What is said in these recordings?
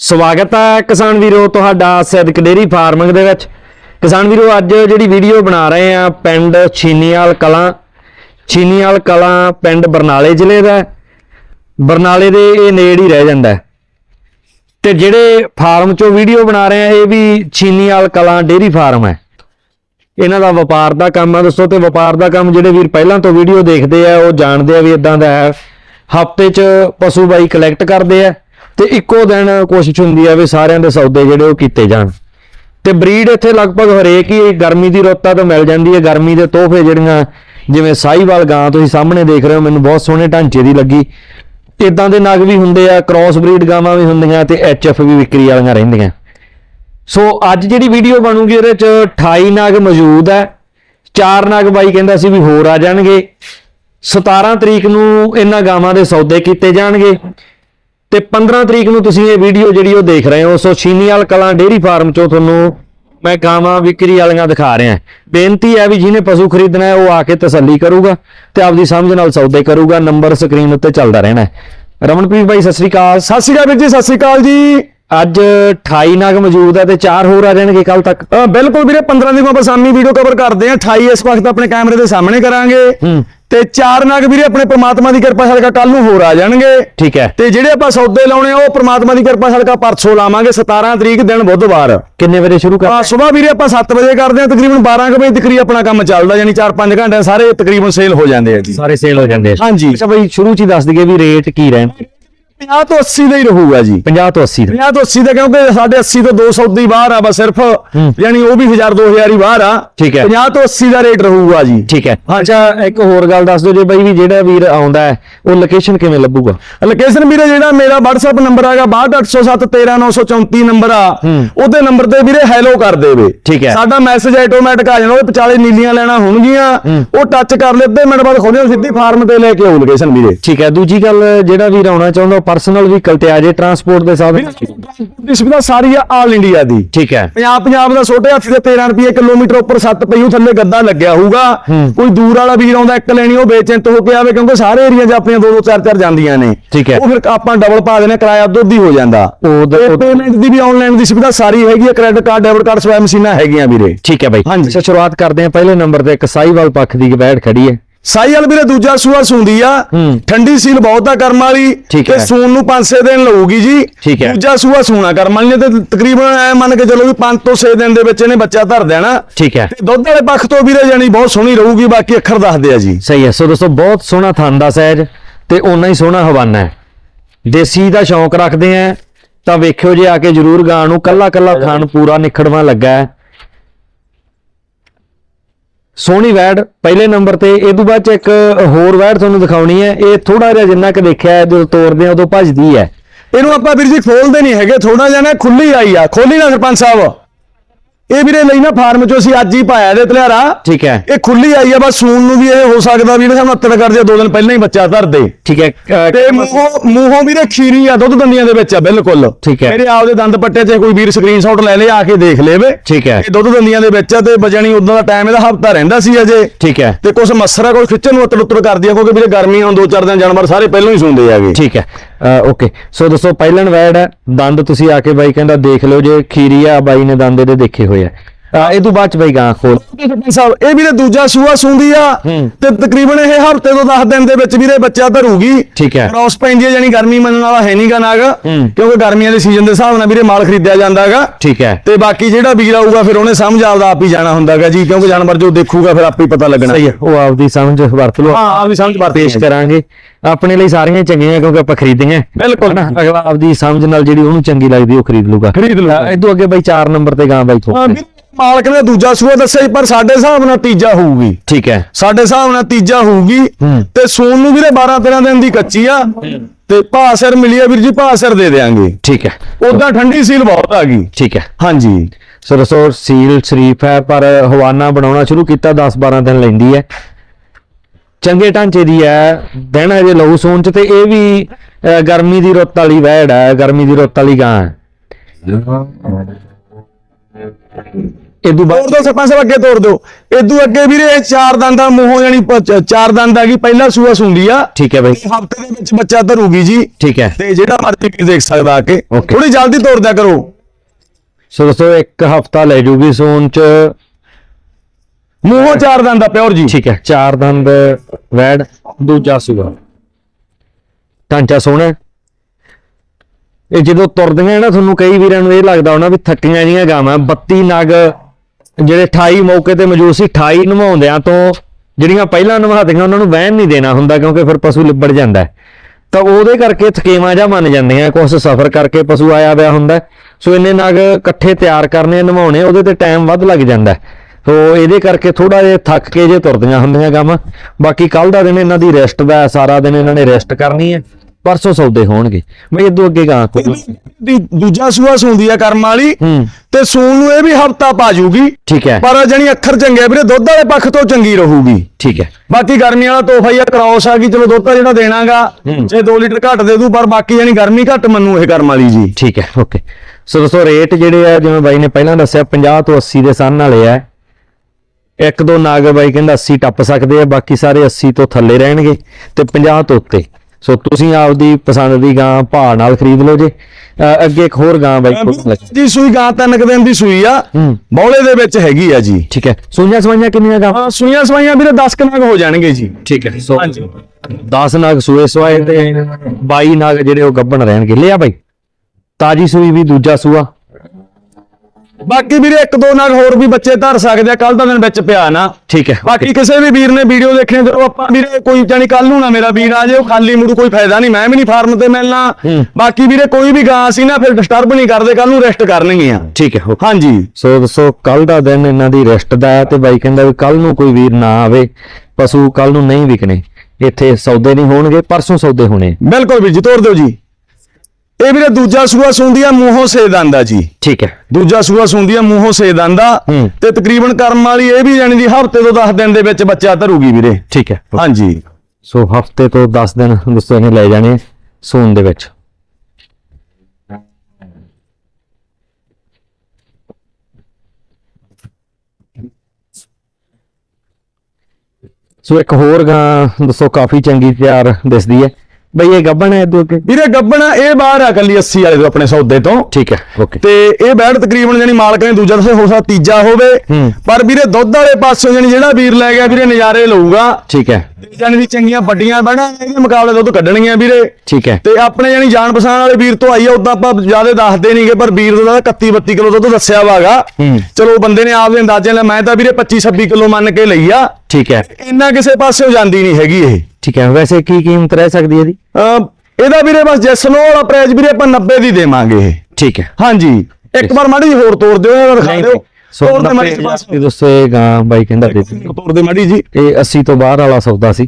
ਸਵਾਗਤ ਹੈ ਕਿਸਾਨ ਵੀਰੋ, ਤੁਹਾਡਾ ਸਿੱਧਕ ਡੇਰੀ ਫਾਰਮਿੰਗ ਦੇ ਵਿੱਚ। ਕਿਸਾਨ ਵੀਰੋ, ਅੱਜ ਜਿਹੜੀ ਵੀਡੀਓ ਬਣਾ ਰਹੇ ਆ ਪਿੰਡ ਛੀਨੀਵਾਲ ਕਲਾਂ। ਛੀਨੀਵਾਲ ਕਲਾਂ ਪਿੰਡ ਬਰਨਾਲੇ ਜ਼ਿਲ੍ਹੇ ਦਾ ਬਰਨਾਲੇ ਦੇ ਇਹ ਨੇੜ ਹੀ ਰਹਿ ਜਾਂਦਾ ਹੈ। ਤੇ ਜਿਹੜੇ ਫਾਰਮ ਚੋਂ ਵੀਡੀਓ ਬਣਾ ਰਹੇ ਆ ਇਹ ਵੀ ਛੀਨੀਵਾਲ ਕਲਾਂ ਡੇਰੀ ਫਾਰਮ ਹੈ। ਇਹਨਾਂ ਦਾ ਵਪਾਰ ਦਾ ਕੰਮ ਆ ਦੱਸੋ ਤੇ ਵਪਾਰ ਦਾ ਕੰਮ ਜਿਹੜੇ ਵੀਰ ਪਹਿਲਾਂ ਤੋਂ ਵੀਡੀਓ ਦੇਖਦੇ ਆ, ਉਹ ਜਾਣਦੇ ਆ ਵੀ ਇਦਾਂ ਦਾ ਹੈ। ਹਫ਼ਤੇ 'ਚ ਪਸ਼ੂ ਬਾਈ ਕਲੈਕਟ ਕਰਦੇ ਆ। ਤੇ ਇੱਕੋ ਦਿਨ ਕੋਸ਼ਿਸ਼ ਹੁੰਦੀ ਆ ਵੀ ਸਾਰਿਆਂ ਦੇ ਸੌਦੇ ਜਿਹੜੇ ਉਹ ਕੀਤੇ ਜਾਣ। ਤੇ ਬਰੀਡ ਇੱਥੇ ਲਗਭਗ ਹਰੇਕ ਹੀ ਗਰਮੀ ਦੀ ਰੋਤਾ ਤੋਂ ਮਿਲ ਜਾਂਦੀ ਹੈ ਗਰਮੀ ਦੇ ਤੋਹਫੇ ਜਿਹੜੀਆਂ, ਜਿਵੇਂ ਸਾਈਵਾਲ ਗਾਂ ਤੁਸੀਂ ਸਾਹਮਣੇ ਦੇਖ ਰਹੇ ਹੋ, ਮੈਨੂੰ ਬਹੁਤ ਸੋਹਣੇ ਢਾਂਚੇ ਦੀ ਲੱਗੀ। ਇਦਾਂ ਦੇ ਨਗ ਵੀ ਹੁੰਦੇ ਆ, ਕ੍ਰਾਸ ਬਰੀਡ ਗਾਵਾਂ ਵੀ ਹੁੰਦੀਆਂ ਤੇ ਐਚਐਫ ਵੀ ਵਿਕਰੀ ਵਾਲੀਆਂ ਰਹਿੰਦੀਆਂ। ਸੋ ਅੱਜ ਜਿਹੜੀ ਵੀਡੀਓ ਬਣੂਗੀ ਉਹਦੇ ਚ 28 ਨਗ ਮੌਜੂਦ ਹੈ ਚਾਰ ਨਗ ਬਾਈ ਕਹਿੰਦਾ ਸੀ ਵੀ ਹੋਰ ਆ ਜਾਣਗੇ। 17 ਤਰੀਕ ਨੂੰ ਇਹਨਾਂ ਗਾਵਾਂ ਦੇ ਸੌਦੇ ਕੀਤੇ ਜਾਣਗੇ। ਤੇ 15 ਤਰੀਕ ਨੂੰ ਤੁਸੀਂ ਇਹ ਵੀਡੀਓ ਜਿਹੜੀ ਉਹ ਦੇਖ ਰਹੇ ਹੋ so Chhiniwal Kalan dairy farm ਚੋਂ ਤੁਹਾਨੂੰ ਮੈਂ ਗਾਵਾਂ ਵਿਕਰੀ ਵਾਲੀਆਂ ਦਿਖਾ ਰਿਹਾ। ਬੇਨਤੀ ਹੈ ਵੀ ਜਿਹਨੇ ਪਸ਼ੂ ਖਰੀਦਣਾ ਹੈ ਉਹ ਆ ਕੇ ਤਸੱਲੀ ਕਰੂਗਾ ਤੇ ਆਪਦੀ ਸਮਝ ਨਾਲ ਸੌਦੇ ਕਰੂਗਾ ਨੰਬਰ ਸਕਰੀਨ ਉੱਤੇ ਚੱਲਦਾ ਰਹਿਣਾ ਹੈ। ਰਮਨਪ੍ਰੀਤ ਬਾਈ ਸਤਿ ਸ੍ਰੀ ਅਕਾਲ। ਸਤਿ ਸ਼੍ਰੀ ਅਕਾਲ ਵੀਰ ਜੀ ਸਤਿ ਸ਼੍ਰੀ ਅਕਾਲ ਜੀ। ਅੱਜ 28 ਨਗ ਮੌਜੂਦ ਹੈ ਤੇ ਚਾਰ ਹੋਰ ਆ ਜਾਣਗੇ ਕੱਲ ਤੱਕ। ਬਿਲਕੁਲ ਵੀਰੇ 15 ਦੀ ਆਪਾਂ ਸਾਮੀ ਵੀਡੀਓ ਕਵਰ ਕਰਦੇ ਆ 28 ਇਸ ਵਕਤ ਆਪਣੇ ਕੈਮਰੇ ਦੇ ਸਾਹਮਣੇ ਕਰਾਂਗੇ। ਤੇ ਚਾਰ ਨਗ ਵੀਰੇ ਆਪਣੇ ਪ੍ਰਮਾਤਮਾ ਦੀ ਕਿਰਪਾ ਸਦਕਾ ਕੱਲ ਨੂੰ ਹੋਰ ਆ ਜਾਣਗੇ। ਠੀਕ ਹੈ। ਤੇ ਜਿਹੜੇ ਆਪਾਂ ਸੌਦੇ ਲਾਉਣੇ ਆ ਉਹ ਪ੍ਰਮਾਤਮਾ ਦੀ ਕਿਰਪਾ ਸਦਕਾ ਪਰਸੋਂ ਲਾਵਾਂਗੇ 17 ਤਰੀਕ ਦਿਨ ਬੁੱਧਵਾਰ। ਕਿੰਨੇ ਵਜੇ ਸ਼ੁਰੂ ਕਰ ਆ ਸਵੇਰ ਵੀਰੇ ਆਪਾਂ 7 ਵਜੇ ਕਰਦੇ ਆ ਤਕਰੀਬਨ 12 ਕੁ ਵਜੇ ਤੱਕ ਆਪਣਾ ਕੰਮ ਚੱਲਦਾ ਯਾਨੀ 4-5 ਘੰਟੇ ਸਾਰੇ ਤਕਰੀਬਨ ਸੇਲ ਹੋ ਜਾਂਦੇ ਆ ਜੀ। ਸਾਰੇ ਸੇਲ ਹੋ ਜਾਂਦੇ ਆ। ਹਾਂਜੀ। ਅੱਛਾ ਬਈ ਸ਼ੁਰੂ ਚ ਹੀ ਦੱਸ ਦਈਏ ਵੀ ਰੇਟ ਕੀ ਰਹਿਣ। 50 ਤੋਂ 80 ਦਾ ਹੀ ਰਹੂਗਾ ਜੀ। 50 ਤੋਂ 80 ਦਾ। 50 ਤੋਂ 80 ਦਾ ਕਿਉਂਕਿ ਸਾਡੇ 80 ਤੋਂ 200 ਦੀ ਬਾਹਰ ਆ ਬਸ ਸਿਰਫ ਯਾਨੀ ਉਹ ਵੀ 1000 2000 ਹੀ ਬਾਹਰ ਆ। ਠੀਕ ਹੈ। 50 ਤੋਂ 80 ਦਾ ਰੇਟ ਰਹੂਗਾ ਜੀ। ਠੀਕ ਹੈ। ਅੱਛਾ ਇੱਕ ਹੋਰ ਗੱਲ ਦੱਸ ਦਿਓ ਜੇ ਬਈ ਵੀ ਜਿਹੜਾ ਵੀਰ ਆਉਂਦਾ ਹੈ ਉਹ ਲੋਕੇਸ਼ਨ ਕਿਵੇਂ ਲੱਭੂਗਾ? ਲੋਕੇਸ਼ਨ ਵੀਰੇ ਜਿਹੜਾ ਮੇਰਾ WhatsApp ਨੰਬਰ ਹੈਗਾ 6280713934 ਨੰਬਰ ਆ। ਉਹਦੇ ਨੰਬਰ ਤੇ ਵੀਰੇ ਹੈਲੋ ਕਰ ਦੇਵੇ। ਠੀਕ ਹੈ। ਸਾਡਾ ਮੈਸੇਜ ਆਟੋਮੈਟਿਕ ਆ ਜਾਣਾ ਉਹਦੇ ਵਿਚਾਲੇ ਨੀਲੀਆਂ ਲੈਣਾ ਹੋਣਗੀਆਂ। ਉਹ ਟੱਚ ਕਰ ਲੈ ਅੱਧੇ ਮਿੰਟ ਬਾਅਦ ਖੋਲਿਓ ਸਿੱਧੀ ਫਾਰਮ ਤੇ ਲੈ ਕੇ ਆਓ ਲੋਕੇਸ਼ਨ ਵੀਰੇ। ਠੀਕ ਹੈ ਦੂਜੀ ਗੱਲ ਜਿਹੜਾ ਵੀਰ ਆਉਣਾ ਚਾਹੁੰਦਾ ਉਹ ਪਰਸਨਲ ਵਹੀਕਲ ਤੇ ਆ ਜੇ ਟਰਾਂਸਪੋਰਟ ਦੇ ਸਾਧਨ ਦੀ ਸੁਵਿਧਾ ਸਾਰੀ ਆ ਆਲ ਇੰਡੀਆ ਦੀ। ਠੀਕ ਹੈ। ਪੰਜਾਬ ਪੰਜਾਬ ਦਾ ਛੋਟੇ ਹਾਥੀ ਦੇ 13 ਰੁਪਏ ਕਿਲੋਮੀਟਰ ਉੱਪਰ 7 ਪਈਓ ਥੱਲੇ ਗੱਦਾ ਲੱਗਿਆ ਹੋਊਗਾ। ਕੋਈ ਦੂਰ ਵਾਲਾ ਵੀਰ ਆਉਂਦਾ ਇੱਕ ਲੈਣੀ ਉਹ ਬੇਚਿੰਤ ਹੋ ਕੇ ਆਵੇ ਕਿਉਂਕਿ ਸਾਰੇ ਏਰੀਆ 'ਚ ਆਪਣੀਆਂ ਦੋ ਦੋ ਚਾਰ ਚਾਰ ਜਾਂਦੀਆਂ ਨੇ। ਠੀਕ ਹੈ। ਉਹ ਫਿਰ ਆਪਾਂ ਡਬਲ ਪਾ ਦੇਣੇ ਕਿਰਾਇਆ ਦੁੱਧ ਹੀ ਹੋ ਜਾਂਦਾ। ਉਹ ਦ- ਉਹ- ਪੇਮੈਂਟ ਦੀ ਵੀ ਆਨਲਾਈਨ ਦੀ ਸੁਵਿਧਾ ਸਾਰੀ ਹੈਗੀ ਹੈ ਕ੍ਰੈਡਿਟ ਕਾਰਡ ਡੈਬਿਟ ਕਾਰਡ ਸਵੈ ਮਸ਼ੀਨਾਂ ਹੈਗੀਆਂ ਵੀਰੇ। ਠੀਕ ਹੈ ਬਾਈ। ਹਾਂਜੀ। ਸ਼ੁਰੂਆਤ ਕਰਦੇ ਹਾਂ। ਪਹਿਲੇ ਨੰਬਰ ਤੇ ਇੱਕ ਸਾਈਵਾਲ ਪੱਖ ਦੀ ਬੈਠ ਖੜੀ ਹੈ। ਸਾਈ ਵਾਲ ਵੀਰੇ ਦੂਜਾ ਸੂਆ ਸੁੰਦੀ ਆ। ਠੰਡੀ ਸੀਲ ਬਹੁਤ ਆ ਕਰਮ ਵਾਲੀ। ਤੇ ਸੂਣ ਨੂੰ 5-6 ਦਿਨ ਲਊਗੀ ਜੀ। ਦੂਜਾ ਸੂਆ ਸੂਣਾ ਕਰਮ ਵਾਲੀ ਨੇ ਤੇ ਤਕਰੀਬਨ ਐ ਮੰਨ ਕੇ ਚੱਲੋ ਵੀ 5 ਤੋਂ 6 ਦਿਨ ਦੇ ਵਿੱਚ ਇਹਨੇ ਬੱਚਾ ਧਰ ਦੇਣਾ। ਠੀਕ ਹੈ। ਤੇ ਦੁੱਧ ਵਾਲੇ ਪੱਖ ਤੋਂ ਵੀਰੇ ਜਾਨੀ ਬਹੁਤ ਸੋਹਣੀ ਰਹੂਗੀ ਬਾਕੀ ਅੱਖਰ ਦੱਸਦੇ ਆ ਜੀ। ਸਹੀ ਹੈ। ਸੋ ਦੋਸਤੋ ਬਹੁਤ ਸੋਹਣਾ ਥਣ ਦਾ ਸਹਿਜ ਤੇ ਓਨਾ ਹੀ ਸੋਹਣਾ ਹਵਾਨਾ ਹੈ। ਦੇਸੀ ਦਾ ਸ਼ੌਂਕ ਰੱਖਦੇ ਆ ਤਾਂ ਵੇਖਿਓ ਜੇ ਆ ਕੇ ਜਰੂਰ ਗਾਂ ਨੂੰ ਕੱਲਾ ਕੱਲਾ ਥਣ ਪੂਰਾ ਨਿਖੜਵਾ ਲੱਗਾ ਹੈ। ਸੋਹਣੀ ਵੈੜ, ਪਹਿਲੇ ਨੰਬਰ ਤੇ, ਇਹ ਤੋਂ ਬਾਅਦ ਚ ਇੱਕ ਹੋਰ ਵੈੜ ਤੁਹਾਨੂੰ ਦਿਖਾਉਣੀ ਹੈ। ਇਹ ਥੋੜਾ ਜਿਹਾ ਜਿੰਨਾ ਕਿ ਦੇਖਿਆ ਜਦੋਂ ਤੋਰਦੇ ਆ ਉਦੋਂ ਭੱਜਦੀ ਹੈ। ਇਹਨੂੰ ਆਪਾਂ ਵੀਰ ਜੀ ਖੋਲਦੇ ਨਹੀਂ ਹੈਗੇ ਥੋੜਾ ਜਿਹਾ ਨਾ ਖੁੱਲੀ ਆਈ ਆ। ਖੋਲੀ ਨਾ ਸਰਪੰਚ ਸਾਹਿਬ। ਇਹ ਵੀਰੇ ਲਈ ਨਾ ਫਾਰਮ ਚੋਂ ਅਸੀਂ ਅੱਜ ਹੀ ਪਾਇਆ ਇਹਦੇ ਤਲਿਆਰਾ ਠੀਕ ਹੈ। ਇਹ ਖੁੱਲੀ ਆਈ ਆ ਬਸ ਸੂਣ ਨੂੰ ਵੀ ਇਹ ਹੋ ਸਕਦਾ ਵੀ ਇਹਨੇ ਸਾਨੂੰ ਅੱਤੜ ਕਰ ਦਿਆ ਦੋ ਦਿਨ ਪਹਿਲਾਂ ਹੀ ਬੱਚਾ ਧਰ ਦੇ ਠੀਕ ਹੈ ਤੇ ਮੂੰਹੋਂ ਮੂੰਹੋਂ ਵੀਰੇ ਖੀਰੀ ਆ ਦੁੱਧ ਦੰਦੀਆਂ ਦੇ ਵਿੱਚ ਆ ਬਿਲਕੁਲ। ਠੀਕ ਹੈ। ਮੇਰੇ ਆਪਦੇ ਦੰਦ ਪੱਟੇ ਤੇ ਕੋਈ ਵੀਰ ਸਕਰੀਨਸ਼ਾਟ ਲੈ ਲੇ ਆ ਕੇ ਦੇਖ ਲੇਵੇ। ਠੀਕ ਹੈ। ਇਹ ਦੁੱਧ ਦੰਦੀਆਂ ਦੇ ਵਿੱਚ ਆ ਤੇ ਬਜਣੀ ਉਦੋਂ ਦਾ ਟਾਈਮ ਇਹਦਾ ਹਫਤਾ ਰਹਿੰਦਾ ਸੀ ਅਜੇ। ਠੀਕ ਹੈ। ਤੇ ਕੁਝ ਮੱਸਰਾ ਕੋਈ ਖਿੱਚਣ ਨੂੰ ਉੱਤਰ ਉੱਤਰ ਕਰਦੀਆਂ ਕਿਉਂਕਿ ਵੀਰੇ ਗਰਮੀ ਹੁਣ ਦੋ ਚਾਰ ਦਿਨ ਜਾਨਵਰ ਸਾਰੇ ਪਹਿਲਾਂ ਹੀ ਸੁਣਦੇ ਆਗੇ ਠੀਕ ਹੈ। ਓਕੇ ਸੋ ਦੱਸੋ, ਪਹਿਲਣ ਵੈੜ ਹੈ, ਦੰਦ ਤੁਸੀਂ ਆ ਕੇ ਬਾਈ ਕਹਿੰਦਾ ਦੇਖ ਲਓ ਜੇ ਖੀਰੀ ਆ, ਬਾਈ ਨੇ ਦੰਦ ਇਹਦੇ ਦੇਖੇ ਹੋਏ ਆ। ਇਹ ਤੋਂ ਬਾਅਦ ਚ ਬਾਈ ਗਾਂ ਖੋਲ। ਸਰਪੰਚ ਸਾਹਿਬ ਇਹ ਵੀਰੇ ਦੂਜਾ ਸੂਆ ਸੁੰਦੀ ਆ ਹੂੰ। ਤੇ ਤਕਰੀਬਨ ਇਹ ਹਫ਼ਤੇ ਤੋਂ 10 ਦਿਨ ਦੇ ਵਿੱਚ ਵੀਰੇ ਬੱਚਾ ਧਰੂਗੀ। ਠੀਕ ਹੈ। ਕ੍ਰਾਸ ਪੈਂਦੀ ਹੈ ਯਾਨੀ ਗਰਮੀ ਮੰਨਣ ਵਾਲਾ ਹੈ ਨਹੀਂਗਾ ਨਾਗ ਹੂੰ। ਕਿਉਂਕਿ ਗਰਮੀਆਂ ਦੇ ਸੀਜ਼ਨ ਦੇ ਹਿਸਾਬ ਨਾਲ ਵੀਰੇ ਮਾਲ ਖਰੀਦਿਆ ਜਾਂਦਾ ਹੈਗਾ ਠੀਕ ਹੈ। ਤੇ ਬਾਕੀ ਜਿਹੜਾ ਵੀਰ ਆਊਗਾ ਫਿਰ ਉਹਨੇ ਸਮਝ ਆਪਦਾ ਆਪ ਹੀ ਜਾਣਾ ਹੁੰਦਾਗਾ ਜੀ ਕਿਉਂਕਿ ਜਾਨਵਰ ਜੋ ਦੇਖੂਗਾ ਫਿਰ ਆਪੇ ਹੀ ਪਤਾ ਲੱਗਣਾ। ਸਹੀ ਹੈ ਉਹ ਆਪਦੀ ਸਮਝ ਵਰਤ ਲਓ। ਹਾਂ ਆਪਦੀ ਸਮਝ ਵਰਤੀ ਪੇਸ਼ ਕਰਾਂਗੇ। ਆਪਣੇ ਲਈ ਸਾਰੀਆਂ ਹੀ ਚੰਗੀਆਂ ਕਿਉਂਕਿ ਆਪਾਂ ਖਰੀਦੀਆਂ। ਬਿਲਕੁਲ। ਅਗਲਾ ਆਪਦੀ ਸਮਝ ਨਾਲ ਜਿਹੜੀ ਉਹਨੂੰ ਚੰਗੀ ਲੱਗਦੀ ਉਹ ਖਰੀਦ ਲੂਗਾ ਖਰੀਦ ਲਊਗਾ। ਇਦੋਂ ਅੱਗੇ ਬਾਈ 4 ਨੰਬਰ ਤੇ ਗਾਂ ਬਾਈ ਹਾਂ ਥੋਕ ਵੀਰੇ ਮਾਲਕ ਨੇ ਦੂਜਾ ਸੂਆ ਦੱਸਿਆ ਪਰ ਸਾਡੇ ਹਿਸਾਬ ਨਾਲ ਤੀਜਾ ਹੋਊਗੀ। ਠੀਕ ਹੈ। ਸਾਡੇ ਹਿਸਾਬ ਨਾਲ ਤੀਜਾ ਹੋਊਗੀ ਹੂੰ। ਤੇ ਸੂਨ ਨੂੰ ਵੀਰੇ 12 13 ਦਿਨ ਦੀ ਕੱਚੀ ਆ ਤੇ ਭਾਅ ਸਿਰ ਮਿਲੀ ਆ ਵੀਰ ਜੀ ਭਾਅ ਸਿਰ ਦੇ ਦੇਾਂਗੇ ਠੀਕ ਹੈ। ਉਦਾਂ ਠੰਡੀ ਸੀਲ ਬਹੁਤ ਆ ਗਈ। ਠੀਕ ਹੈ। ਹਾਂਜੀ। ਸੋ ਦੱਸੋ ਸੀਲ ਸ਼ਰੀਫ ਹੈ ਪਰ ਹਵਾਨਾ ਬਣਾਉਣਾ ਸ਼ੁਰੂ ਕੀਤਾ 10 12 ਦਿਨ ਲੈਂਦੀ ਹੈ। ਚੰਗੇ ਢਾਂਚੇ ਦੀ ਹੈ ਦਿਨ ਅਜੇ ਲਹੂ ਸੂਨ ਚ ਤੇ ਇਹ ਵੀ ਅਹ, ਗਰਮੀ ਦੀ ਰੁੱਤ ਵਾਲੀ ਵਹਿੜ ਹੈ ਗਰਮੀ ਦੀ ਰੁੱਤ ਵਾਲੀ ਗਾਂ ਹੈ। ਇਦੋਂ ਤੋੜ ਬਾਅਦ ਦਿਓ ਸਰਪੰਚ ਸਾਹਿਬ ਅੱਗੇ ਤੋੜ ਦਿਓ ਇਦੋਂ ਅੱਗੇ ਵੀਰੇ ਇਹ ਚਾਰ ਦੰਦਾਂ ਮੂੰਹੋਂ ਜਾਨੀ ਪ- ਚਾਰ ਦੰਦ ਆ ਗਈ ਪਹਿਲਾ ਸੂਆ ਸੁੰਦੀ ਆ। ਠੀਕ ਹੈ ਬਾਈ। ਹਫ਼ਤੇ ਦੇ ਵਿੱਚ ਬੱਚਾ ਧਰੂਗੀ ਜੀ। ਠੀਕ ਹੈ। ਤੇ ਜਿਹੜਾ ਮਰਜ਼ੀ ਵੀ ਦੇਖ ਸਕਦਾ ਆ ਕੇ। Okay. ਥੋੜੀ ਜਲਦੀ ਤੋੜ ਦਿਆ ਕਰੋ। ਸੋ ਦੋਸਤੋ ਇੱਕ ਹਫਤਾ ਲੈ ਜੂਗੀ ਸੂਣ ਚ। ਮੂੰਹੋਂ ਚਾਰ ਦੰਦ ਆ ਪਿਓਰ ਜੀ। ਠੀਕ ਹੈ। ਚਾਰ ਦੰਦ ਵੈੜ ਦੂਜਾ ਸੂਆ। ਢਾਂਚਾ ਸੋਹਣਾ ਹੈ। ਇਹ ਜਦੋਂ ਤੁਰਦੀਆਂ ਨਾ ਤੁਹਾਨੂੰ ਕਈ ਵੀਰਾਂ ਨੂੰ ਇਹ ਲੱਗਦਾ ਹੋਣਾ ਵੀ ਥੱਕੀਆਂ ਜੀਆਂ ਗਾਵਾਂ 32 ਨਗ, ਜਿਹੜੇ 28 ਮੌਕੇ ਤੇ ਮੌਜੂਦ ਸੀ 28 ਨਵਾਉਂਦਿਆਂ ਤੋਂ ਜਿਹੜੀਆਂ ਪਹਿਲਾਂ ਨਵਾਉਂਦੀਆਂ ਉਹਨਾਂ ਨੂੰ ਵਹਿਣ ਨਹੀਂ ਦੇਣਾ ਹੁੰਦਾ ਕਿਉਂਕਿ ਫਿਰ ਪਸ਼ੂ ਲਿਬੜ ਜਾਂਦਾ ਤਾਂ ਉਹਦੇ ਕਰਕੇ ਥਕੇਵਾਂ ਜਾਂ ਮੰਨ ਜਾਂਦੀਆਂ ਕੁਝ ਸਫ਼ਰ ਕਰਕੇ ਪਸ਼ੂ ਆਇਆ ਹੋਇਆ ਹੁੰਦਾ ਸੋ ਇੰਨੇ ਨਗ ਇਕੱਠੇ ਤਿਆਰ ਕਰਨੇ, ਨਵਾਉਣੇ, ਉਹਦੇ ਤੇ ਟਾਈਮ ਵੱਧ ਲੱਗ ਜਾਂਦਾ ਸੋ ਇਹਦੇ ਕਰਕੇ ਥੋੜਾ ਜਿਹਾ ਥੱਕ ਕੇ ਜੇ ਤੁਰਦੀਆਂ ਹੁੰਦੀਆਂ ਗਾਵਾਂ। ਬਾਕੀ ਕੱਲ ਦਾ ਦਿਨ ਇਹਨਾਂ ਦੀ ਰੈਸਟ ਦਾ ਸਾਰਾ ਦਿਨ ਇਹਨਾਂ ਨੇ ਰੈਸਟ ਕਰਨੀ ਹੈ। ਪਰਸੋਂ ਸੌਦੇ ਹੋਣਗੇ। ਮੈਂ ਇਦੋਂ ਅੱਗੇ ਗਾਂ ਕੋਈ ਦੀ ਦੂਜਾ ਸੂਆ ਸੁੰਦੀ ਆ ਕਰਮ ਵਾਲੀ ਹੂੰ। ਤੇ ਸੂਣ ਨੂੰ ਇਹ ਵੀ ਹਫਤਾ ਪਾ ਜੂਗੀ। ਠੀਕ ਹੈ। ਪਰ ਜਣੀ ਅੱਖਰ ਚੰਗੇ ਆ ਵੀਰੇ ਦੁੱਧ ਵਾਲੇ ਪੱਖ ਤੋਂ ਚੰਗੀ ਰਹੂਗੀ। ਠੀਕ ਹੈ। ਬਾਕੀ ਗਰਮੀ ਵਾਲਾ ਤੋਹਫਾ ਹੀ ਆ ਕ੍ਰਾਸ ਆ ਗਈ ਚਲੋ ਦੁੱਧ ਤਾਂ ਜਿਹੜਾ ਦੇਣਾਗਾ। ਜੇ 2 ਲੀਟਰ ਘੱਟ ਦੇ ਦੂ ਪਰ ਬਾਕੀ ਜਾਨੀ ਗਰਮੀ ਘੱਟ ਮੰਨੂ ਇਹ ਕਰਮ ਵਾਲੀ ਜੀ। ਠੀਕ ਹੈ ਓਕੇ। ਸੋ ਦੋਸਤੋ ਰੇਟ ਜਿਹੜੇ ਆ ਜਿਵੇਂ ਬਾਈ ਨੇ ਪਹਿਲਾਂ ਦੱਸਿਆ 50 ਤੋਂ 80 ਦੇ ਸੰਨ ਵਾਲੇ ਆ। ਇੱਕ ਦੋ ਨਾਗ ਬਾਈ ਕਹਿੰਦਾ 80 ਟੱਪ ਸਕਦੇ ਆ ਬਾਕੀ ਸਾਰੇ 80 ਤੋਂ ਥੱਲੇ ਰਹਿਣਗੇ ਤੇ 50 ਤੋਂ ਉੱਤੇ। ਸੋ ਤੁਸੀਂ ਆਪਦੀ ਪਸੰਦ ਦੀ ਗਾਂ ਭਾਅ ਨਾਲ ਖਰੀਦ ਲਓ ਜੇ। ਅੱਗੇ ਇੱਕ ਹੋਰ ਗਾਂ ਬਾਈ ਲੱਗੀ। ਜੀ ਸੂਈ ਗਾਂ ਤਿੰਨ ਕੁ ਦਿਨ ਦੀ ਸੂਈ ਆ। ਬੌਲੇ ਦੇ ਵਿੱਚ ਹੈਗੀ ਆ ਜੀ। ਠੀਕ ਹੈ। ਸੂਈਆਂ ਸਵਾਈਆਂ ਕਿੰਨੀਆਂ ਗਾਂ? ਹਾਂ ਸੂਈਆਂ ਸਵਾਈਆਂ ਵੀਰੇ 10 ਕਨਾਗ ਹੋ ਜਾਣਗੇ ਜੀ। ਠੀਕ ਹੈ। ਸੋ ਹਾਂਜੀ। 10 ਨਾਗ ਸੂਏ ਸਵਾਏ ਤੇ 22 ਨਾਗ ਜਿਹੜੇ ਉਹ ਗੱਭਣ ਰਹਿਣਗੇ। ਲਿਆ ਬਾਈ। ਤਾਜੀ ਸੂਈ ਵੀ ਦੂਜਾ ਸੂਆ। ਬਾਕੀ ਵੀਰੇ ਇੱਕ ਦੋ ਨਾਲ ਹੋਰ ਵੀ ਬੱਚੇ ਧਰ ਸਕਦੇ ਆ ਕੱਲ ਦਾ ਦਿਨ ਵਿੱਚ ਪਿਆ ਨਾ। ਠੀਕ ਹੈ ਬਾਕੀ ਕਿਸੇ ਵੀ ਵੀਰ ਨੇ ਵੀਡੀਓ ਦੇਖਣੀ ਤੇ ਉਹ ਆਪਾਂ ਵੀਰੇ ਕੋਈ ਜਾਨੀ ਕੱਲ ਨੂੰ ਨਾ ਮੇਰਾ ਵੀਰ ਆ ਜੇ ਉਹ ਖਾਲੀ ਮੁੜੂ ਕੋਈ ਫਾਇਦਾ ਨਹੀਂ ਮੈਂ ਵੀ ਨਹੀਂ ਫਾਰਮ ਤੇ ਮਿਲਣਾ। ਬਾਕੀ ਵੀਰੇ ਕੋਈ ਵੀ ਗਾਂ ਸੀ ਨਾ ਫਿਰ ਡਿਸਟਰਬ ਨਹੀਂ ਕਰਦੇ ਕੱਲ ਨੂੰ ਰੈਸਟ ਕਰਨਗੇ ਆ। ਠੀਕ ਹੈ ਹਾਂਜੀ। ਸੋ ਦੱਸੋ ਕੱਲ ਦਾ ਦਿਨ ਇਹਨਾਂ ਦੀ ਰੈਸਟ ਦਾ ਹੈ ਤੇ ਬਾਈ ਕਹਿੰਦਾ ਵੀ ਕੱਲ ਨੂੰ ਕੋਈ ਵੀਰ ਨਾ ਆਵੇ ਪਸ਼ੂ ਕੱਲ ਨੂੰ ਨਹੀਂ ਵਿਕਣੇ। ਇੱਥੇ ਸੌਦੇ ਨਹੀਂ ਹੋਣਗੇ ਪਰਸੋਂ ਸੌਦੇ ਹੋਣੇ। ਬਿਲਕੁਲ ਵੀਰ ਜੀ ਤੋੜ ਦਿਓ ਜੀ। ਇਹ ਵੀਰੇ ਦੂਜਾ ਸੂਆ ਸੁੰਦੀ ਆ ਮੂੰਹੋਂ ਸੇਦੰਦ ਆ ਜੀ। ਠੀਕ ਹੈ। ਦੂਜਾ ਸੂਆ ਸੁੰਦੀ ਆ ਮੂੰਹੋਂ ਸੇਦੰਦ ਆ। ਹੂੰ। ਤੇ ਤਕਰੀਬਨ ਕਰਮ ਵਾਲੀ ਇਹ ਵੀ ਜਾਨੀ ਦੀ ਹਫ਼ਤੇ ਤੋਂ 10 ਦਿਨ ਦੇ ਵਿੱਚ ਬੱਚਾ ਧਰੂਗੀ ਵੀਰੇ। ਠੀਕ ਹੈ। ਹਾਂਜੀ। ਸੋ ਹਫ਼ਤੇ ਤੋਂ 10 ਦਿਨ ਦੋਸਤੋ ਇਹਨੇ ਲੈ ਜਾਣੇ ਸੂਨ ਦੇ ਵਿੱਚ। ਸੋ ਇੱਕ ਹੋਰ ਗਾਂ ਦੱਸੋ ਕਾਫੀ ਚੰਗੀ ਤਿਆਰ ਦਿਸਦੀ ਹੈ। ਬਈ ਇਹ ਗੱਬਣ ਹੈ ਇਦੋਂ ਅੱਗੇ। ਵੀਰੇ ਗੱਬਣਾ ਇਹ ਬਾਹਰ ਆ ਕੱਲੀ 80 ਵਾਲੇ ਤੋਂ ਆਪਣੇ ਸੌਦੇ ਤੋਂ। ਠੀਕ ਹੈ ਓਕੇ। ਤੇ ਇਹ ਬੈਡ ਤਕਰੀਬਨ ਜਾਨੀ ਮਾਲਕ ਨੇ ਦੂਜਾ ਦੱਸੇ ਹੋ ਸਕਦਾ ਤੀਜਾ ਹੋਵੇ। ਹੂੰ। ਪਰ ਵੀਰੇ ਦੁੱਧ ਵਾਲੇ ਪਾਸੋਂ ਜਾਨੀ ਜਿਹੜਾ ਵੀਰ ਲੈ ਗਿਆ ਵੀਰੇ ਨਜ਼ਾਰੇ ਲਊਗਾ। ਠੀਕ ਹੈ। ਜਾਨੀ ਦੀ ਚੰਗੀਆਂ ਵੱਡੀਆਂ ਬਣਾ ਇਹਦੇ ਮੁਕਾਬਲੇ ਦੁੱਧ ਕੱਢਣਗੀਆਂ ਵੀਰੇ। ਠੀਕ ਹੈ। ਤੇ ਆਪਣੇ ਜਾਨੀ ਜਾਣ ਪਛਾਣ ਵਾਲੇ ਵੀਰ ਤੋਂ ਆਈ ਆ ਉਦਾਂ ਆਪਾਂ ਜ਼ਿਆਦਾ ਦੱਸਦੇ ਨਹੀਂਗੇ ਪਰ ਵੀਰ ਦਾ 31 32 ਕਿਲੋ ਦੁੱਧ ਦੱਸਿਆ ਵਾਗਾ ਹੂੰ। ਚਲੋ ਬੰਦੇ ਨੇ ਆਪਦੇ ਅੰਦਾਜ਼ੇ ਨਾਲ ਮੈਂ ਤਾਂ ਵੀਰੇ 25 26 ਕਿਲੋ ਮੰਨ ਕੇ ਲਈ ਆ। ਠੀਕ ਹੈ। ਇੰਨਾ ਕਿਸੇ ਪਾਸਿਓਂ ਜਾਂਦੀ ਨਹੀਂ ਹੈਗੀ ਇਹ। ਠੀਕ ਹੈ ਵੈਸੇ ਕੀ ਕੀਮਤ ਰਹਿ ਸਕਦੀ ਹੈ ਇਹਦੀ? ਅਮ ਇਹਦਾ ਵੀਰੇ ਬਸ ਜੈਸਨੋ ਵਾਲਾ ਪ੍ਰਾਈਸ ਵੀਰੇ ਆਪਾਂ 90 ਦੀ ਦੇਵਾਂਗੇ ਇਹ। ਠੀਕ ਹੈ। ਹਾਂਜੀ। ਇੱਕ ਵਾਰ ਮਾੜੀ ਹੋਰ ਤੋੜ ਦਿਓ ਇਹ ਦਿਖਾ ਦਿਓ। ਸੋ ਤੋੜ ਦੇ ਮਾੜੀ 90 ਜਿਹੀ ਬਸ। ਦੀ ਦੋਸਤੋ ਇਹ ਗਾਂ ਬਾਈ ਕਹਿੰਦਾ ਦੇ। ਤੋੜ ਦੇ ਮਾੜੀ ਜੀ ਇਹ 80 ਤੋਂ ਬਾਹਰ ਵਾਲਾ ਸੌਦਾ ਸੀ।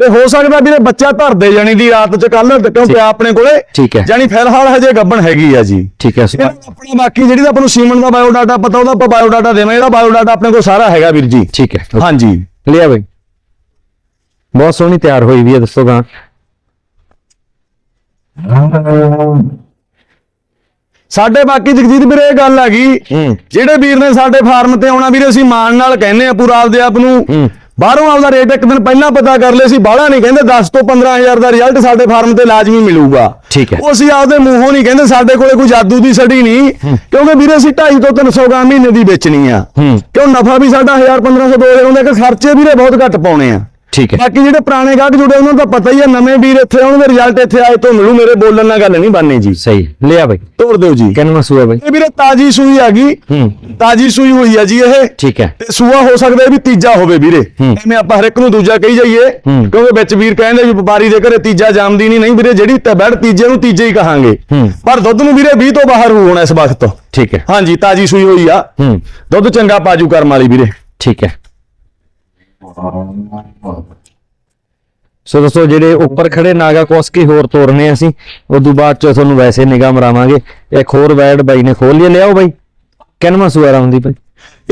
ਤੇ ਹੋ ਸਕਦਾ ਵੀਰੇ ਬੱਚਾ ਧਰਦੇ ਜਾਣੀ ਦੀ ਰਾਤ ਚ ਕੱਲ ਕਿਉਂ ਪਿਆ ਆਪਣੇ ਕੋਲੇ ਠੀਕ ਹੈ। ਫਿਲਹਾਲ ਹਜੇ ਗੱਬਣ ਹੈਗੀ ਆ ਜੀ। ਠੀਕ ਹੈ ਸੋ ਆਪਣਾ ਬਾਕੀ ਜਿਹੜੀ ਤਾਂ ਆਪਾਂ ਨੂੰ ਸੀਮਨ ਦਾ ਬਾਇਓ ਡਾਟਾ ਪਤਾ ਉਹਦਾ ਆਪਾਂ ਬਾਇਓ ਡਾਟਾ ਦੇਵਾਂਗੇ। ਇਹਦਾ ਬਾਇਓ ਡਾਟਾ ਆਪਣੇ ਕੋਲ ਸਾਰਾ ਹੈਗਾ ਵੀਰ ਜੀ। ਠੀਕ ਹੈ। ਹਾਂਜੀ। ਲਿਆ ਬਈ। ਬਹੁਤ ਸੋਹਣੀ ਤਿਆਰ ਹੋਈ ਵੀ ਹੈ ਦੱਸੋ ਗਾਂ। ਸਾਡੇ ਬਾਕੀ ਜਗਜੀਤ ਵੀਰੇ ਇਹ ਗੱਲ ਹੈਗੀ ਹੂੰ। ਜਿਹੜੇ ਵੀਰ ਨੇ ਸਾਡੇ ਫਾਰਮ ਤੇ ਆਉਣਾ ਵੀਰੇ ਅਸੀਂ ਮਾਣ ਨਾਲ ਕਹਿੰਦੇ ਆ ਪੂਰਾ ਆਪਦੇ ਆਪ ਨੂੰ। ਬਾਹਰੋਂ ਆਪਦਾ ਰੇਟ ਇੱਕ ਦਿਨ ਪਹਿਲਾਂ ਪਤਾ ਕਰ ਲਿਆ ਸੀ ਬਾਹਲਾ ਨਹੀਂ ਕਹਿੰਦੇ 10 ਤੋਂ 15000 ਦਾ ਰਿਜ਼ਲਟ ਸਾਡੇ ਫਾਰਮ ਤੇ ਲਾਜ਼ਮੀ ਮਿਲੂਗਾ। ਠੀਕ ਹੈ। ਉਹ ਅਸੀਂ ਆਪਦੇ ਮੂੰਹੋਂ ਨਹੀਂ ਕਹਿੰਦੇ ਸਾਡੇ ਕੋਲੇ ਕੋਈ ਜਾਦੂ ਦੀ ਸੜੀ ਨਹੀਂ ਕਿਉਂਕਿ ਵੀਰੇ ਅਸੀਂ 2.5 ਤੋਂ 300 ਗਾਂ ਮਹੀਨੇ ਦੀ ਵੇਚਣੀ ਆ। ਕਿਉਂ ਨਫਾ ਵੀ ਸਾਡਾ 1000 1500 2000 ਹੁੰਦਾ ਕਿ ਖਰਚੇ ਵੀਰੇ ਬਹੁਤ ਘੱਟ ਪਾਉਣੇ ਆ। ਠੀਕ ਹੈ। ਬਾਕੀ ਜਿਹੜੇ ਪੁਰਾਣੇ ਗਾਹਕ ਜੁੜੇ ਉਹਨਾਂ ਦਾ ਪਤਾ ਹੀ ਆ ਨਵੇਂ ਵੀਰ ਇੱਥੇ ਆਉਣ ਦੇ ਰਿਜ਼ਲਟ ਇੱਥੇ ਆਏ ਤੋਂ ਮਿਲੂ ਮੇਰੇ ਬੋਲਣ ਨਾਲ ਗੱਲ ਨਹੀਂ ਬਣਨੀ ਜੀ। ਸਹੀ। ਲਿਆ ਬਈ। ਤੋੜ ਦਿਓ ਜੀ। ਕਿੰਨਾ ਸੂਆ ਬਈ? ਇਹ ਵੀਰੇ ਤਾਜੀ ਸੂਈ ਆ ਗਈ। ਹੂੰ। ਤਾਜੀ ਸੂਈ ਹੋਈ ਆ ਜੀ ਇਹ। ਠੀਕ ਹੈ। ਤੇ ਸੂਆ ਹੋ ਸਕਦਾ ਵੀ ਤੀਜਾ ਹੋਵੇ ਵੀਰੇ। ਹੂੰ। ਐਵੇਂ ਆਪਾਂ ਹਰ ਇੱਕ ਨੂੰ ਦੂਜਾ ਕਹੀ ਜਾਈਏ। ਹੂੰ। ਕਿਉਂਕਿ ਵਿੱਚ ਵੀਰ ਕਹਿੰਦੇ ਵੀ ਵਪਾਰੀ ਦੇ ਘਰੇ ਤੀਜਾ ਜਾਮਦੀ ਨਹੀਂ ਨਹੀਂ ਵੀਰੇ ਜਿਹੜੀ ਤਬੜ ਤੀਜੇ ਨੂੰ ਤੀਜੇ ਹੀ ਕਹਾਂਗੇ। ਹੂੰ। ਪਰ ਦੁੱਧ ਨੂੰ ਵੀਰੇ 20 ਤੋਂ ਬਾਹਰ ਹੋ ਹੋਣਾ ਇਸ ਵਕਤ। ਠੀਕ ਹੈ। ਹਾਂਜੀ ਤਾਜੀ ਸੂਈ ਹੋਈ ਆ। ਹੂੰ। ਦੁੱਧ ਚੰਗਾ ਪਾਜੂ ਕਰਮ ਵਾਲੀ ਵੀਰੇ। ਠੀਕ ਹੈ। ਸੋ ਦੋਸਤੋ ਜਿਹੜੇ ਉੱਪਰ ਖੜੇ ਨਾਗਾ ਕੋਸਕੀ ਹੋਰ ਤੋਰਨੇ ਅਸੀਂ। ਉਦੋਂ ਬਾਅਦ ਚ ਤੁਹਾਨੂੰ ਵੈਸੇ ਨਿਗਾਹ ਮਰਾਵਾਂਗੇ। ਇੱਕ ਹੋਰ ਵੈਡ ਬਾਈ ਨੇ ਖੋਲ ਲਿਆ। ਲਿਆਓ ਬਾਈ। ਕਿੰਨਵਾਂ ਸੂਆ ਆਉਂਦੀ ਬਾਈ।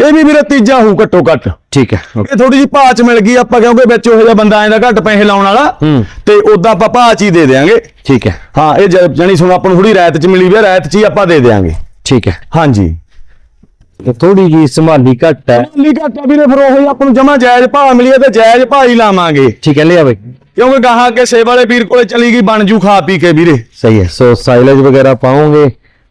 ਇਹ ਵੀ ਵੀਰੇ ਤੀਜਾ ਹੋਊ ਘੱਟੋ ਘੱਟ। ਠੀਕ ਹੈ। ਇਹ ਥੋੜੀ ਜਿਹੀ ਭਾਅ ਚ ਮਿਲ ਗਈ ਆਪਾਂ ਕਿਉਂਕਿ ਵਿੱਚ ਉਹੋ ਜਿਹਾ ਬੰਦਾ ਆਂਦਾ ਘੱਟ ਪੈਸੇ ਲਾਉਣ ਵਾਲਾ। ਹੂੰ। ਤੇ ਉਦਾਂ ਆਪਾਂ ਭਾਅ ਚ ਹੀ ਦੇ ਦੇਾਂਗੇ ਠੀਕ ਹੈ। ਹਾਂ ਇਹ ਜ- ਜਾਣੀ ਸੁਣ ਆਪਾਂ ਨੂੰ ਥੋੜੀ ਰਾਇਤ ਚ ਮਿਲੀ ਵੀ ਰਾਇਤ ਚ ਹੀ ਆਪਾਂ ਦੇ ਦੇਾਂਗੇ ਠੀਕ ਹੈ। ਹਾਂਜੀ। ਤੇ ਥੋੜੀ ਜੀ ਸੰਭਾਲੀ ਘੱਟ ਹੈ। ਲਈ ਘਾਟਾ ਵੀਰੇ ਫਿਰ ਉਹੀ ਆਪਾਂ ਨੂੰ ਜਮਾ ਜਾਇਜ਼ ਭਾਅ ਮਿਲੀਏ ਤੇ ਜਾਇਜ਼ ਭਾਅ ਹੀ ਲਾਵਾਂਗੇ। ਠੀਕ ਹੈ ਲਿਆ ਬਈ। ਕਿਉਂਕਿ ਗਾਹਾਂ ਕੇ ਸੇ ਵਾਲੇ ਵੀਰ ਕੋਲੇ ਚਲੀ ਗਈ ਬਣ ਜੂ ਖਾ ਪੀ ਕੇ ਵੀਰੇ। ਸਹੀ ਹੈ ਸੋ ਸਾਈਲੇਜ ਵਗੈਰਾ ਪਾਉਂਗੇ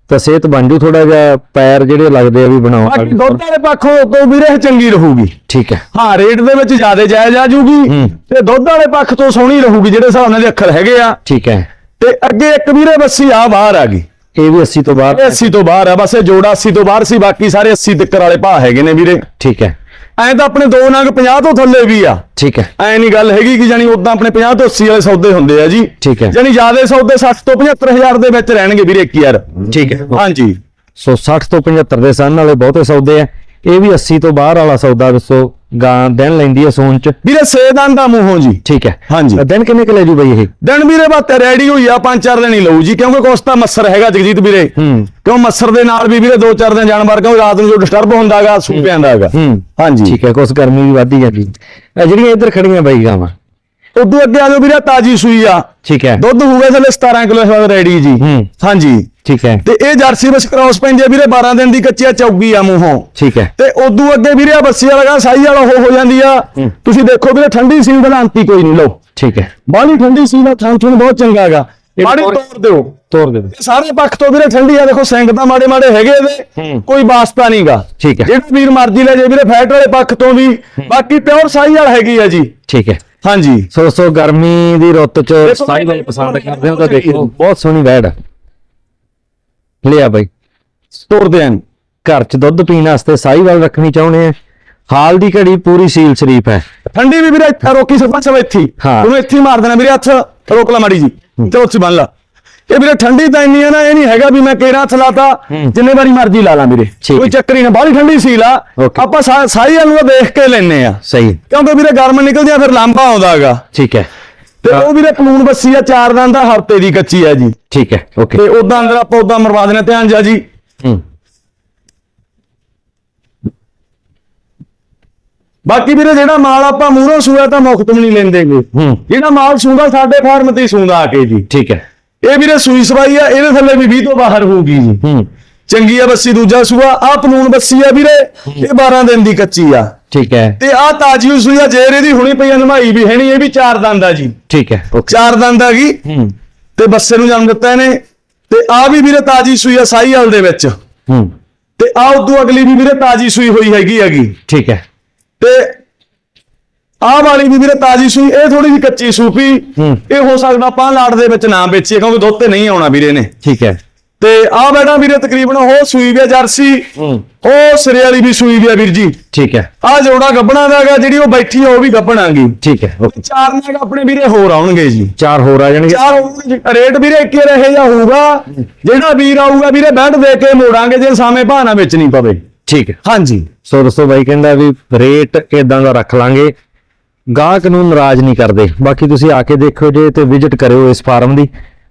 ਤਾਂ ਸਿਹਤ ਬਣ ਜੂ ਥੋੜਾ ਜਿਹਾ ਪੈਰ ਜਿਹੜੇ ਲੱਗਦੇ ਆ ਵੀ ਬਾਕੀ ਦੁੱਧ ਵਾਲੇ ਪੱਖੋਂ ਤੋਂ ਵੀਰੇ ਇਹ ਚੰਗੀ ਰਹੂਗੀ। ਠੀਕ ਹੈ। ਹਾਂ ਰੇਟ ਦੇ ਵਿੱਚ ਜ਼ਿਆਦਾ ਜਾਇਜ਼ ਆ ਜੂਗੀ ਹੂੰ। ਤੇ ਦੁੱਧ ਵਾਲੇ ਪੱਖ ਤੋਂ ਸੋਹਣੀ ਰਹੂਗੀ ਜਿਹੜੇ ਹਿਸਾਬ ਨਾਲ ਦੇ ਅੱਖਰ ਹੈਗੇ ਆ। ਠੀਕ ਹੈ। ਤੇ ਅੱਗੇ ਇੱਕ ਵੀਰੇ ਬੱਸੀ ਆ ਬਾਹਰ ਆ ਗਈ। ਇਹ ਵੀ 80 ਤੋਂ ਇਹ 80 ਤੋਂ ਬਾਹਰ ਆ ਬਸ ਇਹ ਜੋੜਾ 80 ਤੋਂ ਬਾਹਰ ਸੀ ਬਾਕੀ ਸਾਰੇ 80 ਤੱਕਰ ਵਾਲੇ ਭਾਅ ਹੈਗੇ ਨੇ ਵੀਰੇ। ਠੀਕ ਹੈ। ਐਂ ਤਾਂ ਆਪਣੇ ਦੋ ਨੰਗ 50 ਤੋਂ ਥੱਲੇ ਵੀ ਆ। ਠੀਕ ਹੈ। ਐ ਨਹੀਂ ਗੱਲ ਹੈਗੀ ਕਿ ਜਾਨੀ ਉਦਾਂ ਆਪਣੇ 50 ਤੋਂ 80 ਵਾਲੇ ਸੌਦੇ ਹੁੰਦੇ ਆ ਜੀ। ਠੀਕ ਹੈ। ਜਾਨੀ ਜਿਆਦੇ ਸੌਦੇ 60 ਤੋਂ 75000 ਦੇ ਵਿੱਚ ਰਹਿਣਗੇ ਵੀਰੇ ਇੱਕ ਯਾਰ। ਠੀਕ ਹੈ। ਹਾਂਜੀ। ਸੋ 60 ਤੋਂ 75 ਦੇ ਸਨ ਵਾਲੇ ਬਹੁਤੇ ਸੌਦੇ ਆ। ਇਹ ਵੀ 80 ਤੋਂ ਬਾਹਰ ਵਾਲਾ ਸੌਦਾ ਦੱਸੋ। ਗਾਂ ਦਿਨ ਲੈਂਦੀ ਹੈ ਸੋਨ ਚ। ਵੀਰੇ ਸੇਦਾਨ ਦਾ ਮੂੰਹੋਂ ਜੀ। ਠੀਕ ਹੈ। ਹਾਂਜੀ। ਦਿਨ ਕਿੰਨੇ ਕੁ ਲੈ ਜੂ ਬਈ ਇਹ? ਦਿਨ ਵੀਰੇ ਬਾਤ ਰੈਡੀ ਹੋਈ ਆ ਪੰਜ ਚਾਰ ਦਿਨ ਹੀ ਲਊ ਜੀ ਕਿਉਂਕਿ ਕੁਛ ਤਾਂ ਮੱਸਰ ਹੈਗਾ ਜਗਜੀਤ ਵੀਰੇ। ਹੂੰ। ਕਿਉਂ ਮੱਸਰ ਦੇ ਨਾਲ ਵੀ ਵੀਰੇ ਦੋ ਚਾਰ ਦਿਨ ਜਾਨਵਰ ਕਿਉਂ ਰਾਤ ਨੂੰ ਜੋ ਡਿਸਟਰਬ ਹੁੰਦਾਗਾ ਸੂ ਪੈਂਦਾ ਹੈਗਾ ਹੂੰ। ਹਾਂਜੀ। ਠੀਕ ਹੈ ਕੁਛ ਗਰਮੀ ਵੀ ਵਧਦੀ ਜਾਂਦੀ ਜਿਹੜੀਆਂ ਇੱਧਰ ਖੜੀਆਂ ਬਈ ਗਾਵਾਂ ਉਦੋਂ ਅੱਗੇ ਆ ਜਾਓ ਵੀਰੇ ਤਾਜੀ ਸੂਈ ਆ। ਠੀਕ ਹੈ। ਦੁੱਧ ਹੋਊਗਾ ਥੱਲੇ 17 ਕਿਲੋ ਇਸ ਵਾਰ ਰੈਡੀ ਜੀ। ਹੂੰ। ਹਾਂਜੀ। ਠੀਕ ਹੈ। ਤੇ ਇਹ ਜਰਸੀ ਬਸ ਕ੍ਰਾਸ ਪੈਂਦੀ ਆ ਵੀਰੇ 12 ਦਿਨ ਦੀ ਕੱਚੀ ਆ ਚੌਗੀ ਆ ਮੂੰਹੋਂ। ਠੀਕ ਹੈ। ਤੇ ਉਦੋਂ ਅੱਗੇ ਵੀਰੇ ਆ ਬੱਸੀ ਵਾਲਾ ਸਾਈ ਵਾਲਾ ਹੋ ਜਾਂਦੀ ਆ। ਤੁਸੀਂ ਦੇਖੋ ਵੀਰੇ ਠੰਡੀ ਸੀਲ ਦਾ ਅੰਤੀ ਕੋਈ ਨਹੀਂ ਲਓ। ਠੀਕ ਹੈ। ਬਾਹਲੀ ਠੰਡੀ ਸੀਲ ਦਾ ਥਾਂ ਤੁਹਾਨੂੰ ਬਹੁਤ ਚੰਗਾ ਹੈਗਾ ਮਾੜੀ ਤੋਰ- ਤੋੜ ਦਿਓ। ਤੋਰ ਦੇ ਦਿਓ। ਸਾਰੇ ਪੱਖ ਤੋਂ ਵੀਰੇ ਠੰਡੀ ਆ ਦੇਖੋ ਸਿੰਘ ਤਾਂ ਮਾੜੇ ਮਾੜੇ ਹੈਗੇ ਇਹਦੇ। ਕੋਈ ਵਾਸਤਾ ਨਹੀਂਗਾ ਠੀਕ ਹੈ। ਜਿਹੜਾ ਵੀਰ ਮਰਜ਼ੀ ਲੈ ਜੇ ਵੀਰੇ ਫੈਟ ਵਾਲੇ ਪੱਖ ਤੋਂ ਵੀ। ਬਾਕੀ ਪਿਓਰ ਸਾਈ ਵਾਲਾ ਹੈਗੀ ਆ ਜੀ। ਠੀਕ ਹੈ। ਹਾਂਜੀ। ਸੋ ਸੋ ਗਰਮੀ ਦੀ ਰੁੱਤ ਚ ਦੇਖੋ ਸਾਈ ਬਾਈ, ਵਾਲੇ ਪਸੰਦ ਕਰਦੇ ਹੋ ਤਾਂ ਦੇਖੋ ਬਹੁਤ ਸੋਹਣੀ ਵੈੜ। ਲਿਆ ਬਈ। ਤੋੜਦੇ ਆਂ ਘਰ ਚ ਦੁੱਧ ਪੀਣ ਵਾਸਤੇ ਸਾਈ ਵਾਲ ਰੱਖਣੀ ਚਾਹੁੰਦੇ ਆ। ਹਾਲ ਦੀ ਘੜੀ ਪੂਰੀ ਸੀਲ ਸ਼ਰੀਫ ਹੈ। ਠੰਡੀ ਵੀ ਵੀਰੇ ਇੱਥੇ ਰੋਕੀ ਸਰਪੰਚ ਸਾਹਿਬ ਇੱਥੇ। ਉਹਨੂੰ ਇੱਥੇ ਮਾਰ ਦੇਣਾ ਵੀਰੇ ਹੱਥ। ਰੋਕ ਲਾ ਮਾੜੀ ਜੀ। ਚਲੋ ਉੱਥੇ ਬੰਨ ਲਾ। ਇਹ ਵੀਰੇ ਠੰਡੀ ਤਾਂ ਇੰਨੀ ਆ ਨਾ ਇਹ ਨਹੀਂ ਹੈਗਾ ਵੀ ਮੈਂ ਕੇਰਾ ਹੱਥ ਲਾਤਾ ਹੂੰ। ਜਿੰਨੇ ਵਾਰੀ ਮਰਜ਼ੀ ਲਾ ਲਾਂ ਵੀਰੇ। ਕੋਈ। ਚੱਕਰ ਹੀ ਨਾ ਬਾਹਲੀ ਠੰਡੀ ਸੀ ਲਾ। ਆਪਾਂ ਸਾ- ਸਾਈ ਵਾਲ ਨੂੰ ਦੇਖ ਕੇ ਲੈਨੇ ਆ। ਸਹੀ। ਕਿਉਂਕਿ ਵੀਰੇ ਗਰਮ ਨਿਕਲਦੀਆਂ ਫਿਰ ਲਾਂਬਾ ਆਉਂਦਾ ਹੈਗਾ। ਠੀਕ ਹੈ। ਤੇ ਉਹ ਵੀਰੇ ਕਾਨੂੰਨ ਬੱਸੀ ਆ ਚਾਰ ਦਿਨ ਦਾ ਹਫ਼ਤੇ ਦੀ ਕੱਚੀ ਆ ਜੀ। ਠੀਕ ਹੈ ਓਕੇ ਤੇ ਉਦਾਂ ਅੰਦਰ ਆਪਾਂ ਉਦਾਂ ਮਰਵਾ ਦੇਣਾ ਧਿਆਨ ਜਾ ਜੀ। ਹੂੰ। ਬਾਕੀ ਵੀਰੇ ਜਿਹੜਾ ਮਾਲ ਆਪਾਂ ਮੂਹਰੋਂ ਸੂਆ ਤਾਂ ਮੁਫਤ ਵੀ ਨਹੀਂ ਲੈਂਦੇਗੇ। ਜਿਹੜਾ ਮਾਲ ਸੂੰਦਾ ਸਾਡੇ ਫਾਰਮ ਤੇ ਸੂੰਦਾ ਆ ਕੇ ਜੀ। ਠੀਕ ਹੈ। ਇਹ ਵੀਰੇ ਸੂਈ ਸਵਾਈ ਆ ਇਹਦੇ ਥੱਲੇ ਵੀ 20 ਤੋਂ ਬਾਹਰ ਹੋਊਗੀ ਜੀ। ਹੂੰ। ਚੰਗੀ ਆ ਬੱਸੀ ਦੂਜਾ ਸੂਆ ਆ ਪਨੂਨ ਬੱਸੀ ਆ ਵੀਰੇ ਇਹ 12 ਦਿਨ ਦੀ ਕੱਚੀ ਆ। ਠੀਕ ਹੈ। ਤੇ ਆ ਤਾਜੀ ਹੋਈ ਸੂਈ ਆ ਜੇਰ ਇਹਦੀ ਹੁਣੀ ਪਈ ਨਮਾਈ ਵੀ ਹੈ ਨਹੀਂ ਇਹ ਵੀ ਚਾਰ ਦੰਦ ਆ ਜੀ। ਠੀਕ ਹੈ ਓਕੇ। ਚਾਰ ਦੰਦ ਆ ਗਈ। ਹੂੰ। ਤੇ ਬੱਸੇ ਨੂੰ ਜਨਮ ਦਿੱਤਾ ਇਹਨੇ। ਤੇ ਆ ਵੀ ਵੀਰੇ ਤਾਜੀ ਸੂਈ ਆ ਸਾਈਵਾਲ ਦੇ ਵਿੱਚ। ਹੂੰ। ਤੇ ਆ ਉਦੋਂ ਅਗਲੀ ਵੀ ਵੀਰੇ ਤਾਜੀ ਸੂਈ ਹੋਈ ਹੈਗੀ ਹੈਗੀ। ਠੀਕ ਹੈ। ਤੇ ਆਹ ਵਾਲੀ ਵੀ ਵੀਰੇ ਤਾਜੀ ਸੂਈ ਇਹ ਥੋੜੀ ਜਿਹੀ ਕੱਚੀ ਸੂਪੀ। ਇਹ ਹੋ ਸਕਦਾ ਆਪਾਂ ਲਾੜ ਦੇ ਵਿੱਚ ਨਾ ਵੇਚੀਏ ਕਿਉਂਕਿ ਦੁੱਧ ਤੇ ਨਹੀਂ ਆਉਣਾ ਵੀਰੇ ਨੇ ਠੀਕ ਹੈ। ਤੇ ਆਹ ਬੈਠਾ ਵੀਰੇ ਤਕਰੀਬਨ ਉਹ ਸੂਈ ਵੀ ਆ ਜਰਸੀ ਉਹ ਸਿਰੇ ਵਾਲੀ ਵੀ ਸੂਈ ਵੀ ਆ ਵੀਰ ਜੀ। ਠੀਕ ਹੈ। ਆਹ ਜੋੜਾ ਗੱਬਣਾ ਦਾ ਹੈਗਾ ਜਿਹੜੀ ਉਹ ਬੈਠੀ ਆ ਉਹ ਵੀ ਗੱਬਣਾਗੀ। ਠੀਕ ਹੈ ਓਕੇ। ਚਾਰ ਨਾਗ ਆਪਣੇ ਵੀਰੇ ਹੋਰ ਆਉਣਗੇ ਜੀ। ਚਾਰ ਹੋਰ ਆ ਜਾਣਗੇ। ਚਾਰ ਹੋਣਗੇ। ਰੇਟ ਵੀਰੇ ਇੱਕ ਰਹੇ ਜਾਂ ਹੋਊਗਾ ਜਿਹੜਾ ਵੀਰ ਆਊਗਾ ਵੀਰੇ ਬੈਠ ਦੇ ਕੇ ਮੋੜਾਂਗੇ ਜੇ ਸਾਵੇਂ ਬਹਾਨਾ ਵਿੱਚ ਨਹੀਂ ਪਵੇ। ਠੀਕ ਹੈ। ਹਾਂਜੀ। ਸੋ ਦੋਸਤੋ ਬਾਈ ਕਹਿੰਦਾ ਵੀ ਰੇਟ ਇਦਾਂ ਦਾ ਰੱਖ ਲਾਂਗੇ। ਗਾਹਕ ਨੂੰ ਨਾਰਾਜ਼ ਨਹੀਂ ਕਰਦੇ। ਬਾਕੀ ਤੁਸੀਂ ਆ ਕੇ ਦੇਖੋ ਜੇ ਤੇ ਵਿਜ਼ਿਟ ਕਰਿਓ ਇਸ ਫਾਰਮ ਦੀ।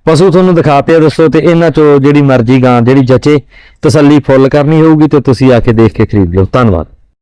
ਪਸ਼ੂ ਤੁਹਾਨੂੰ ਦਿਖਾਤੇ ਆ ਦੱਸੋ ਤੇ ਇਹਨਾਂ ਚੋਂ ਜਿਹੜੀ ਮਰਜ਼ੀ ਗਾਂ ਜਿਹੜੀ ਜਚੇ, ਤਸੱਲੀ ਫੁੱਲ ਕਰਨੀ ਹੋਊਗੀ ਤੇ ਤੁਸੀਂ ਆ ਕੇ ਦੇਖ ਕੇ ਖਰੀਦ ਲਿਓ। ਧੰਨਵਾਦ।